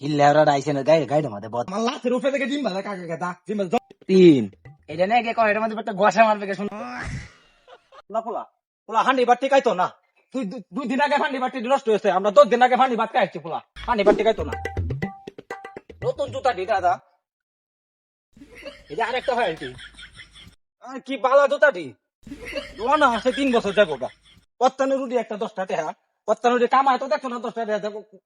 না guide guide মাঝে বদ। আমার লাথের উপরে থেকে ডিম ভাজা কাকা দা ডিম ভাজা তিন। এটা নাকি কয় এটার মধ্যে একটা গোসা মারবে কে শুনো? না পোলা। পোলা হান্ডি বাটি খাইতো না। তুই দু- দুই দিন আগে হান্ডি বাটি নষ্ট হয়েছে আমরা দশ দিন আগে হান্ডি ভাত খাইছি পোলা। হান্ডি বাটি খাইতো না। নতুন জুতা দি। দাদা এই যে আরেকটা হয় কি আর কি বালা জুতা দি না আছে তিন বছর যাব গা। রুটি একটা দশটা টেহা কত্তানো রুটি কামায় তো দেখো না দশটা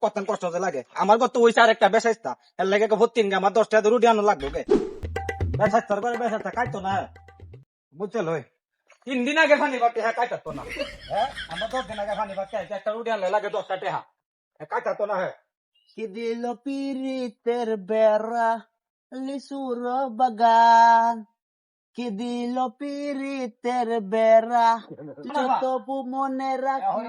কত্তান কষ্ট লাগে। আমার কত ওইসে আরেকটা বেসাইস্তা, এর লাগে ভর্তি আমার দশটা রুটি আনো লাগবে গে বেসাইস্তার করে বেসাইস্তা খাইতো না, বুঝতে লই তিন দিন আগে ফানি বাটি হ্যাঁ কাটাতো না। হ্যাঁ আমরা দশ দিন আগে ফানি বাটি খাইছি একটা রুটি আনলে লাগে দশটা টেহা। হ্যাঁ কাটাতো না হ্যাঁ। কি দিল পিরিতের বেড়া লিসুর বাগান। কি দিল পিরিতের বেড়া? তবু মনে রাখি।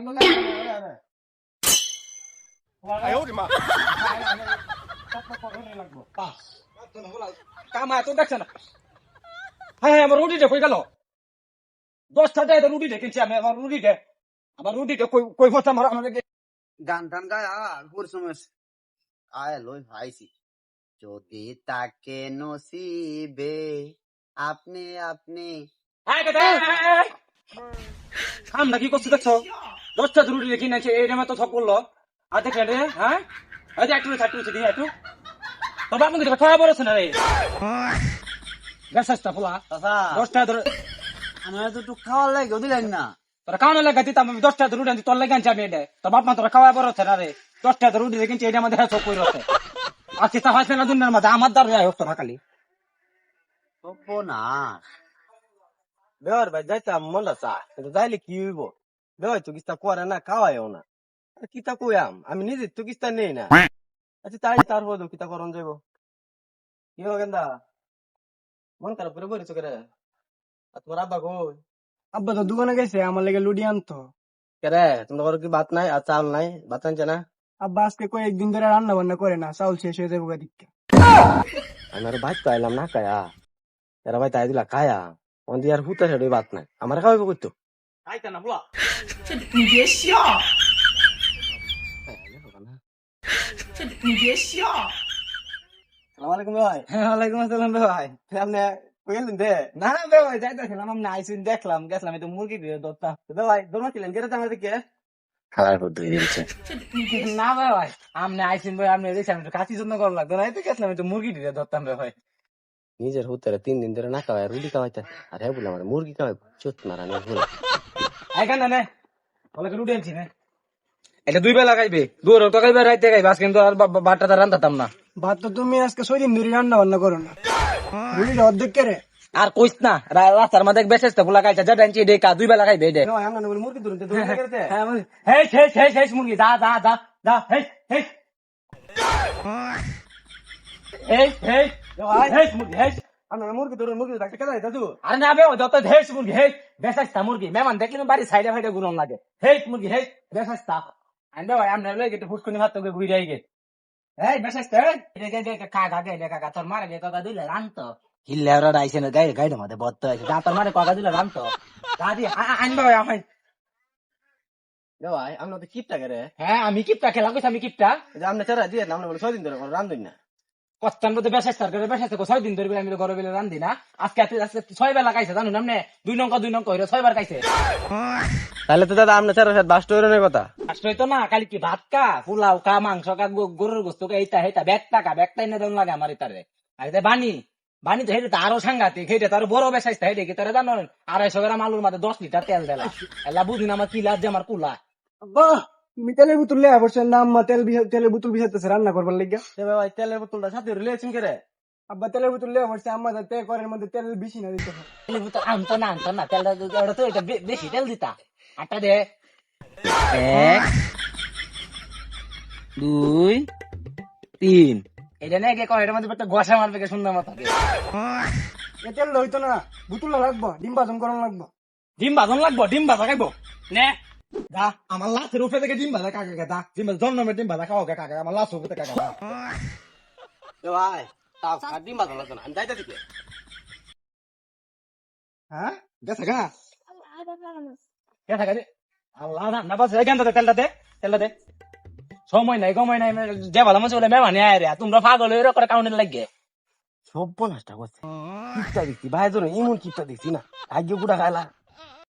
কামা তো দেখছে না? হ্যাঁ হ্যাঁ আমার রুটিটা কই গেল? দশটা টাকা রুটিটা কিনছি আমি আমার রুটিটা। আমার রুটিটা কই কই ফসা আমার আমাদের গান টান গায় পরিশ্রমের আয় লই ভাইছি। যদি তাকে নসিবে আপনি আপনি। আমরা কি করছি দেখছ? দশটা রুটি রেখে নিয়েছে এই টাইমে তো সব করল। আর দেখলে রে হ্যাঁ? যে একটু একটু দিয়ে একটু তো বাপু কিন্তু ছয় বড় না রে। বেসাসটা ফুলা দশটা ধরে আমার তো একটু খাওয়ার লাগে দিলেন না? তোরা খাওয়ানো লাগা দিতাম আমি দশটা রুটি আনছি তোর লাগে আনছি আমি এটা। তোর বাপ মা তোরা খাওয়া বড় না রে। দশটা রুটি রেখেছি এটা আমাদের সব কই রচ্ছে আজকে তা না দুনিয়ার মাঝে আমার দ্বার হোক তোরা খালি। তবু না বেওয়ার ভাই যাইতাম মনটা চা কিন্তু যাইলে কি হইব বেওয়াই তো কিস্তা করে না খাওয়াইও না আর কিতা কইয়াম আমি নিজে তো কিস্তা নেই না আচ্ছা তাই তারপর কিতা করন যাইব কি হলো কেন্দা মন খারাপ করে বলেছ করে আর তোমার আব্বা কই আব্বা তো দোকানে গেছে আমার লেগে লুডি আনতো কেরে তোমার ঘরে কি ভাত নাই আর চাল নাই ভাত আনছে না আব্বা আজকে কয়েকদিন ধরে রান্না বান্না করে না চাউল শেষ হয়ে যাব দিকটা আমি আর ভাত তো আইলাম না কায়া এরা ভাই তাই দিলা কায়া অন দিয়ে আর হুতা সেটা নাই। আমার খাওয়াইব করতো হ্যাঁ ওয়ালাইকুম আসসালাম ভাই। আপনি কইলেন দে না না বে ভাই যাইতেছিলাম। আমি আইসিন দেখলাম গেছিলাম এই তো মুরগি দিয়ে ভাই দোনো পর না ভাই ভাই আইসিন ভাই দেখছি আমি কাশি জন্য করা লাগতো না। তো গেছিলাম তো মুরগি দিয়ে ধরতাম বে ভাই। নিজের হুতারে তিন দিন ধরে না খাওয়ায় রুটি খাওয়াইতে আর হ্যাঁ বললাম আমার মুরগি খাওয়াই চোট মারা নিয়ে বলে। এখানে নে ওলাকে রুটি আনছি না। এটা দুই বেলা খাইবে দুই তো খাইবে রাইতে খাইবে আজ কিন্তু আর বারটা তার রান্তাম না। ভাত তো তুমি আজকে ছয় দিন ধরে রান্না বান্না করো না। লুডিটা অর্ধেক কেড়ে আর কইস না রাস্তার মধ্যে বেসেস তো ফুলা খাইছে যা যেটা আনছি এটা দুই বেলা খাইবে আমরা বলে মুরগি হ্যাঁ আমি- হেই হেই হেই হেই মুরগি দা দা দা দা হেই হেই হেই হেই মুরগি মুরগি ধরুন মুরগি ডাক্তার কেদাই দাদু আরে না বে যত মুরগি হেই বেসাইস্তা মুরগি মেমান দেখলি বাড়ি সাইডে ফাইডে লাগে হেই মুরগি হেই বেসাইস্তা আনবে ভাই আমরা লগে একটু ফুসকুনি ভাত তোকে ঘুরে আইগে এই বেসাইস্তা রে রে রে কাকা গে রে কাকা তোর মারে গে কাকা দিলে রান্ত না গাইড তোর মারে কাকা দিলে রান্ত দাদি আনবে ভাই আমায় ভাই আমরা তো কিপটা করে হ্যাঁ আমি কিপটা খেলা কইছি আমি কিপটা যে আমরা চারা দিয়ে আমরা বলে ছয় দিন ধরে রান্ধুন না মধ্যে ছয় দিন ধরে আমি ঘরে বেলে রান্ধি না। আজকে আজকে আজকে ছয় বেলা খাইছে জানো না আমনে দুই নঙ্কা দুই নঙ্কা হইরে ছয়বার খাইছে। তাহলে তো দাদা আমরা সাথে বাস্ট কথা? আসলে তো না কালি কি ভাত কা পোলাও কা মাংস কা গরুর গোস্ত কা এইটা হেটা ব্যাগটা কা ব্যাগটা এনে দেন লাগে আমার ইতারে আর এটা বানি বানি তো হেটে আরও সাংঘাতিক হেটে তার বড় বেসাইস্তা হেটে কি তারা জানো? আড়াইশো গ্রাম আলুর মাঝে দশ লিটার তেল দেলা এলা বুঝিন আমার কি লাজ যে আমার কুলা তুমি তেলের বোতল লেয়া পড়ছেন না আম্মা তেল তেলের বোতল বিছাতেছে রান্না করবার লেগে। সে ভাই তেলের বোতলটা সাথে আব্বা তেলের বোতল লেয়া পড়ছে আম্মা যাতে করের মধ্যে তেল বেশি না দিতে হয়। তেল বুতো আনতো না আনতো না তেলটা ওটা তো এটা বেশি তেল দিতা। আটটা দে। এক দুই তিন। এটা নাকি কয় এটার মধ্যে একটা গোসা মারবে কে সুন্দর মতো। এ তেল হইতো না বোতল লাগবো ডিম করানো লাগবো। ডিম ভাজন লাগবো ডিম ভাজা খাইবো নে। দা আমার লাথের উপরে থেকে ডিম ভাজা কাকা দা? ডিম ভাজা জন্মের ডিম ভাজা খাও গে কাকা আমার লাথের উপরে কাকা দা? দে ভাই তাও কাটি মাথা লাগতো না আমি যাইতে দিকে হ্যাঁ? গেছে গা? গেছে গা দে আল্লাহ না না বাস এখান থেকে তেলটা দে? তেলটা দে। সময় নাই সময় নাই যে ভালো মানুষ বলে মেমানি আয় রে তোমরা পাগল হয়ে করে কাউন্টের লাগে সব করছে। কিপটা দেখছি ভাই ধরো ইমন কিপটা দেখছি না। আগে গুড়া খাইলা।